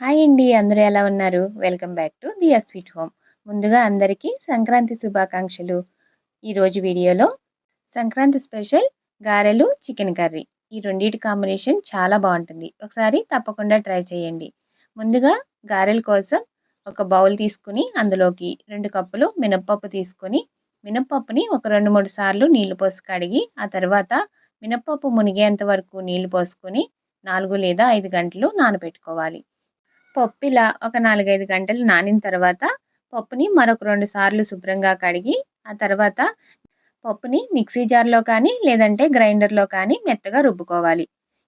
Hi అండి అందరూ ఎలా ఉన్నారు? Welcome back to the sweet home. ముందుగా అందరికీ సంక్రాంతి శుభాకాంక్షలు. ఈరోజు వీడియోలో సంక్రాంతి స్పెషల్ గారెలు చికెన్ కర్రీ. ఈ రెండింటి కాంబినేషన్ చాలా బాగుంటుంది. ఒకసారి తప్పకుండా ట్రై చేయండి. ముందుగా గారెల కోసం ఒక బౌల్ తీసుకుని అందులోకి రెండు కప్పులు మినప్పప్పు తీసుకొని మినప్పప్పుని ఒక రెండు మూడు సార్లు నీళ్ళు పోసి కడిగి ఆ తర్వాత మినప్పప్పు మునిగేంత వరకు నీళ్ళు పోసుకొని నాలుగు లేదా ఐదు గంటలు నానబెట్టుకోవాలి. పప్పు ఇలా ఒక నాలుగైదు గంటలు నానిన తర్వాత పప్పుని మరొక రెండు సార్లు శుభ్రంగా కడిగి ఆ తర్వాత పప్పుని మిక్సీ జార్లో కానీ లేదంటే గ్రైండర్లో కానీ మెత్తగా రుబ్బుకోవాలి.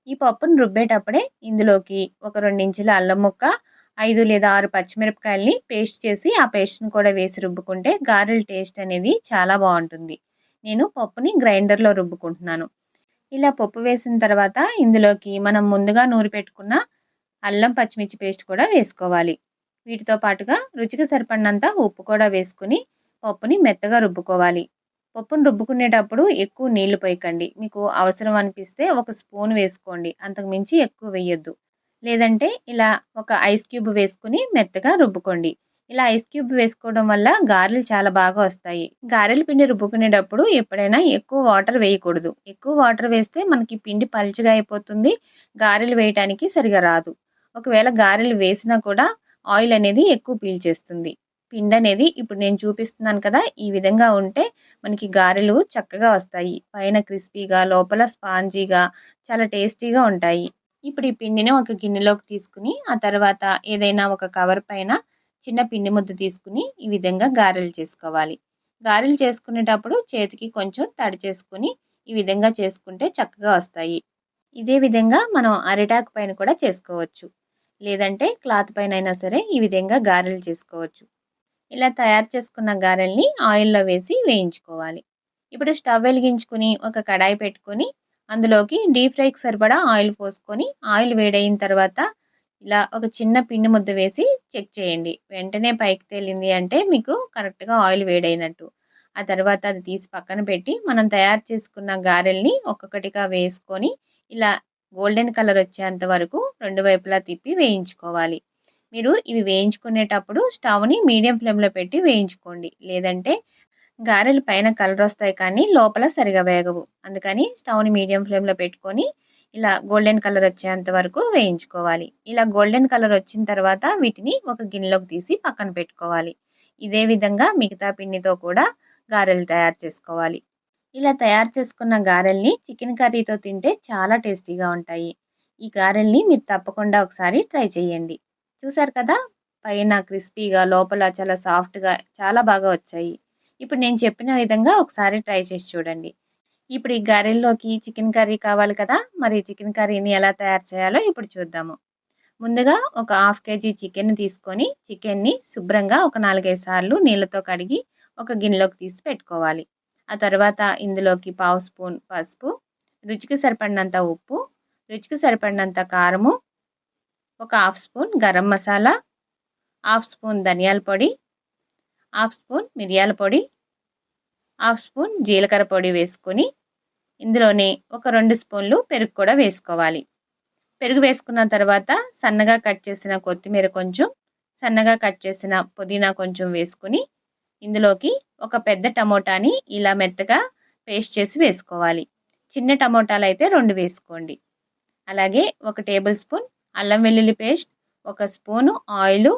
ఈ పప్పును రుబ్బేటప్పుడే ఇందులోకి ఒక రెండు ఇంచుల అల్లం ముక్క ఐదు లేదా ఆరు పచ్చిమిరపకాయలని పేస్ట్ చేసి ఆ పేస్ట్ని కూడా వేసి రుబ్బుకుంటే గారెల టేస్ట్ అనేది చాలా బాగుంటుంది. నేను పప్పుని గ్రైండర్లో రుబ్బుకుంటున్నాను. ఇలా పప్పు వేసిన తర్వాత ఇందులోకి మనం ముందుగా నూరి పెట్టుకున్న అల్లం పచ్చిమిర్చి పేస్ట్ కూడా వేసుకోవాలి. వీటితో పాటుగా రుచికి సరిపడినంత ఉప్పు కూడా వేసుకుని పప్పుని మెత్తగా రుబ్బుకోవాలి. పప్పును రుబ్బుకునేటప్పుడు ఎక్కువ నీళ్ళు పోయకండి. మీకు అవసరం అనిపిస్తే ఒక స్పూన్ వేసుకోండి. అంతకుమించి ఎక్కువ వేయొద్దు. లేదంటే ఇలా ఒక ఐస్ క్యూబ్ వేసుకుని మెత్తగా రుబ్బుకోండి. ఇలా ఐస్ క్యూబ్ వేసుకోవడం వల్ల గారెలు చాలా బాగా వస్తాయి. గారెల పిండి రుబ్బుకునేటప్పుడు ఎప్పుడైనా ఎక్కువ వాటర్ వేయకూడదు. ఎక్కువ వాటర్ వేస్తే మనకి పిండి పలుచగా అయిపోతుంది. గారెలు వేయటానికి సరిగా రాదు. ఒకవేళ గారెలు వేసినా కూడా ఆయిల్ అనేది ఎక్కువ పీల్చేస్తుంది. పిండి అనేది ఇప్పుడు నేను చూపిస్తున్నాను కదా ఈ విధంగా ఉంటే మనకి గారెలు చక్కగా వస్తాయి. పైన క్రిస్పీగా లోపల స్పాంజీగా చాలా టేస్టీగా ఉంటాయి. ఇప్పుడు ఈ పిండిని ఒక గిన్నెలోకి తీసుకుని ఆ తర్వాత ఏదైనా ఒక కవర్ పైన చిన్న పిండి ముద్ద తీసుకుని ఈ విధంగా గారెలు చేసుకోవాలి. గారెలు చేసుకునేటప్పుడు చేతికి కొంచెం తడి చేసుకుని ఈ విధంగా చేసుకుంటే చక్కగా వస్తాయి. ఇదే విధంగా మనం అరిటాకు పైన కూడా చేసుకోవచ్చు. లేదంటే క్లాత్ పైన అయినా సరే ఈ విధంగా గారెలు చేసుకోవచ్చు. ఇలా తయారు చేసుకున్న గారెల్ని ఆయిల్లో వేసి వేయించుకోవాలి. ఇప్పుడు స్టవ్ వెలిగించుకుని ఒక కడాయి పెట్టుకొని అందులోకి డీప్ ఫ్రైకి సరిపడా ఆయిల్ పోసుకొని ఆయిల్ వేడైన తర్వాత ఇలా ఒక చిన్న పిండి ముద్ద వేసి చెక్ చేయండి. వెంటనే పైకి తేలింది అంటే మీకు కరెక్ట్గా ఆయిల్ వేడైనట్టు ఆ తర్వాత అది తీసి పక్కన పెట్టి మనం తయారు చేసుకున్న గారెల్ని ఒక్కొక్కటిగా వేసుకొని ఇలా గోల్డెన్ కలర్ వచ్చేంత వరకు రెండు వైపులా తిప్పి వేయించుకోవాలి. మీరు ఇవి వేయించుకునేటప్పుడు స్టవ్ని మీడియం ఫ్లేమ్లో పెట్టి వేయించుకోండి. లేదంటే గారెలు పైన కలర్ వస్తాయి కానీ లోపల సరిగా వేగవు. అందుకని స్టవ్ని మీడియం ఫ్లేమ్లో పెట్టుకొని ఇలా గోల్డెన్ కలర్ వచ్చేంత వరకు వేయించుకోవాలి. ఇలా గోల్డెన్ కలర్ వచ్చిన తర్వాత వీటిని ఒక గిన్నెలోకి తీసి పక్కన పెట్టుకోవాలి. ఇదే విధంగా మిగతా పిండితో కూడా గారెలు తయారు చేసుకోవాలి. ఇలా తయారు చేసుకున్న గారెల్ని చికెన్ కర్రీతో తింటే చాలా టేస్టీగా ఉంటాయి. ఈ గారెల్ని మీరు తప్పకుండా ఒకసారి ట్రై చేయండి. చూసారు కదా? పైన క్రిస్పీగా లోపల చాలా సాఫ్ట్గా చాలా బాగా వచ్చాయి. ఇప్పుడు నేను చెప్పిన విధంగా ఒకసారి ట్రై చేసి చూడండి. ఇప్పుడు ఈ గారెల్లోకి చికెన్ కర్రీ కావాలి కదా? మరి చికెన్ కర్రీని ఎలా తయారు చేయాలో ఇప్పుడు చూద్దాము. ముందుగా ఒక హాఫ్ కేజీ చికెన్ తీసుకొని చికెన్ని శుభ్రంగా ఒక నాలుగైదు సార్లు నీళ్ళతో కడిగి ఒక గిన్నెలోకి తీసి పెట్టుకోవాలి. ఆ తర్వాత ఇందులోకి పావు స్పూన్ పసుపు రుచికి సరిపడినంత ఉప్పు రుచికి సరిపడినంత కారము ఒక half spoon garam masala half spoon ధనియాల పొడి హాఫ్ స్పూన్ మిరియాల పొడి హాఫ్ స్పూన్ జీలకర్ర పొడి వేసుకొని ఇందులోనే ఒక రెండు స్పూన్లు పెరుగు కూడా వేసుకోవాలి. పెరుగు వేసుకున్న తర్వాత సన్నగా కట్ చేసిన కొత్తిమీర కొంచెం సన్నగా కట్ చేసిన పుదీనా కొంచెం వేసుకుని ఇందులోకి ఒక పెద్ద టమోటాని ఇలా మెత్తగా పేస్ట్ చేసి వేసుకోవాలి. చిన్న టమోటాలు అయితే రెండు వేసుకోండి. అలాగే ఒక టేబుల్ స్పూన్ అల్లం వెల్లుల్లి పేస్ట్ ఒక స్పూను ఆయిల్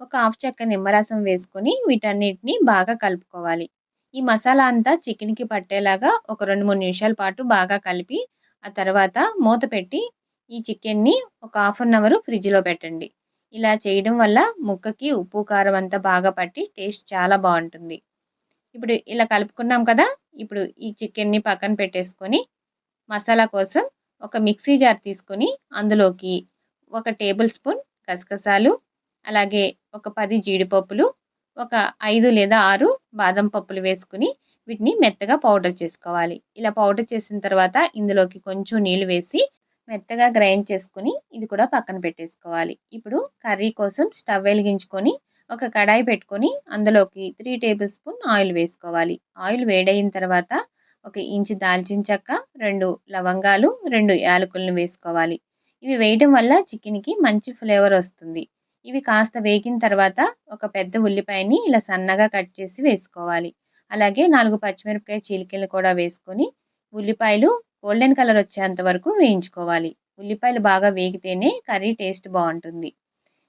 ఒక హాఫ్ చెక్క నిమ్మరసం వేసుకొని వీటన్నిటిని బాగా కలుపుకోవాలి. ఈ మసాలా అంతా చికెన్కి పట్టేలాగా ఒక రెండు మూడు నిమిషాల పాటు బాగా కలిపి ఆ తర్వాత మూత పెట్టి ఈ చికెన్ని ఒక హాఫ్ అన్ అవర్ ఫ్రిడ్జ్లో పెట్టండి. ఇలా చేయడం వల్ల ముక్కకి ఉప్పు కారం అంతా బాగా పట్టి టేస్ట్ చాలా బాగుంటుంది. ఇప్పుడు ఇలా కలుపుకున్నాం కదా ఇప్పుడు ఈ చికెన్ని పక్కన పెట్టేసుకొని మసాలా కోసం ఒక మిక్సీ జార్ తీసుకొని అందులోకి ఒక టేబుల్ స్పూన్ గసగసాలు అలాగే ఒక పది జీడిపప్పులు ఒక ఐదు లేదా ఆరు బాదం పప్పులు వేసుకుని వీటిని మెత్తగా పౌడర్ చేసుకోవాలి. ఇలా పౌడర్ చేసిన తర్వాత ఇందులోకి కొంచెం నీళ్ళు వేసి మెత్తగా గ్రైండ్ చేసుకుని ఇది కూడా పక్కన పెట్టేసుకోవాలి ఇప్పుడు కర్రీ కోసం స్టవ్ వెలిగించుకొని ఒక కడాయి పెట్టుకొని అందులోకి త్రీ టేబుల్ స్పూన్ ఆయిల్ వేసుకోవాలి ఆయిల్ వేడైన తర్వాత ఒక ఇంచు దాల్చిన చెక్క రెండు లవంగాలు రెండు యాలకులను వేసుకోవాలి ఇవి వేయడం వల్ల చికెన్‌కి మంచి ఫ్లేవర్ వస్తుంది. ఇవి కాస్త వేగిన తర్వాత ఒక పెద్ద ఉల్లిపాయని ఇలా సన్నగా కట్ చేసి వేసుకోవాలి. అలాగే నాలుగు పచ్చిమిరపకాయ చీలికలు కూడా వేసుకొని ఉల్లిపాయలు గోల్డెన్ కలర్ వచ్చేంత వరకు వేయించుకోవాలి. ఉల్లిపాయలు బాగా వేగితేనే కర్రీ టేస్ట్ బాగుంటుంది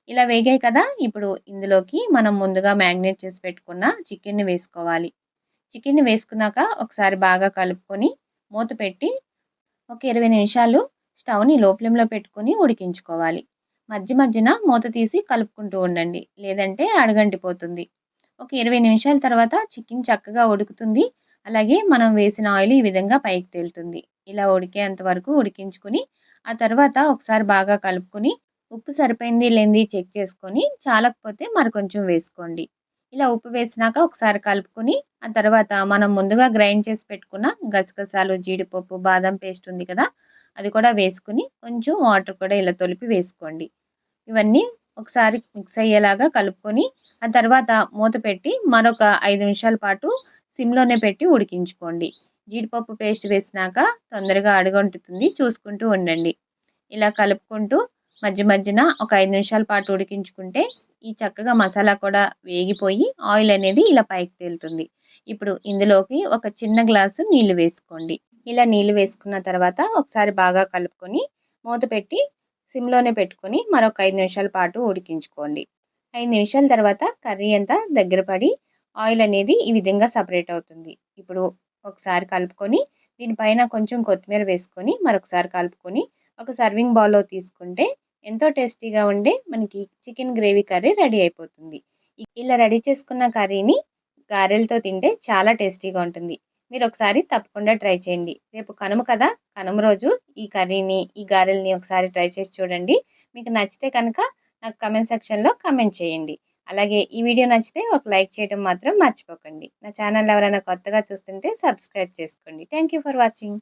ఇలా వేగాయి కదా! ఇప్పుడు ఇందులోకి మనం ముందుగా మ్యారినేట్ చేసి పెట్టుకున్న చికెన్‌ని వేసుకోవాలి. చికెన్‌ని వేసుకున్నాక ఒకసారి బాగా కలుపుకొని మూత పెట్టి ఒక 20 నిమిషాలు స్టవ్‌ని లో ఫ్లేమ్‌లో పెట్టుకొని ఉడికించుకోవాలి. మధ్య మధ్యన మూత తీసి కలుపుకుంటూ ఉండండి. లేదంటే అడగంటిపోతుంది ఒక 20 నిమిషాల తర్వాత చికెన్ చక్కగా ఉడుకుతుంది. అలాగే మనం వేసిన ఆయిల్ ఈ విధంగా పైకి తేలుతుంది. ఇలా ఉడికేంత వరకు ఉడికించుకొని ఆ తర్వాత ఒకసారి బాగా కలుపుకొని ఉప్పు సరిపోయింది లేనిది చెక్ చేసుకొని చాలకపోతే మరికొంచెం వేసుకోండి. ఇలా ఉప్పు వేసినాక ఒకసారి కలుపుకొని ఆ తర్వాత మనం ముందుగా గ్రైండ్ చేసి పెట్టుకున్న గసగసాలు, జీడిపప్పు, బాదం పేస్ట్ ఉంది కదా! అది కూడా వేసుకుని కొంచెం వాటర్ కూడా ఇలా తొలిపి వేసుకోండి. ఇవన్నీ ఒకసారి మిక్స్ అయ్యేలాగా కలుపుకొని ఆ తర్వాత మూత పెట్టి మరొక ఐదు నిమిషాల పాటు సిమ్‌లోనే పెట్టి ఉడికించుకోండి. జీడిపప్పు పేస్ట్ వేసినాక తొందరగా అడుగంటుతుంది చూసుకుంటూ ఉండండి. ఇలా కలుపుకుంటూ మధ్య మధ్యన ఒక ఐదు నిమిషాల పాటు ఉడికించుకుంటే ఈ చక్కగా మసాలా కూడా వేగిపోయి ఆయిల్ అనేది ఇలా పైకి తేలుతుంది. ఇప్పుడు ఇందులోకి ఒక చిన్న గ్లాసు నీళ్ళు వేసుకోండి. ఇలా నీళ్ళు వేసుకున్న తర్వాత ఒకసారి బాగా కలుపుకొని మూత పెట్టి సిమ్‌లోనే పెట్టుకొని మరొక ఐదు నిమిషాల పాటు ఉడికించుకోండి. ఐదు నిమిషాల తర్వాత కర్రీ అంతా దగ్గర పడి ఆయిల్ అనేది ఈ విధంగా సపరేట్ అవుతుంది. ఇప్పుడు ఒకసారి కలుపుకొని దీనిపైన కొంచెం కొత్తిమీర వేసుకొని మరొకసారి కలుపుకొని ఒక సర్వింగ్ బౌల్‌లో తీసుకుంటే ఎంతో టేస్టీగా ఉండే మనకి చికెన్ గ్రేవీ కర్రీ రెడీ అయిపోతుంది. ఇలా రెడీ చేసుకున్న కర్రీని గారెలతో తింటే చాలా టేస్టీగా ఉంటుంది. మీరు ఒకసారి తప్పకుండా ట్రై చేయండి. రేపు కనుమ కదా! కనుమ రోజు ఈ కర్రీని, ఈ గారెల్ని ఒకసారి ట్రై చేసి చూడండి. మీకు నచ్చితే కనుక నాకు కమెంట్ సెక్షన్‌లో కమెంట్ చేయండి. అలాగే ఈ వీడియో నచ్చితే ఒక లైక్ చేయడం మాత్రం మర్చిపోకండి. నా ఛానల్ ఎవరైనా కొత్తగా చూస్తుంటే సబ్స్క్రైబ్ చేసుకోండి. Thank you for watching.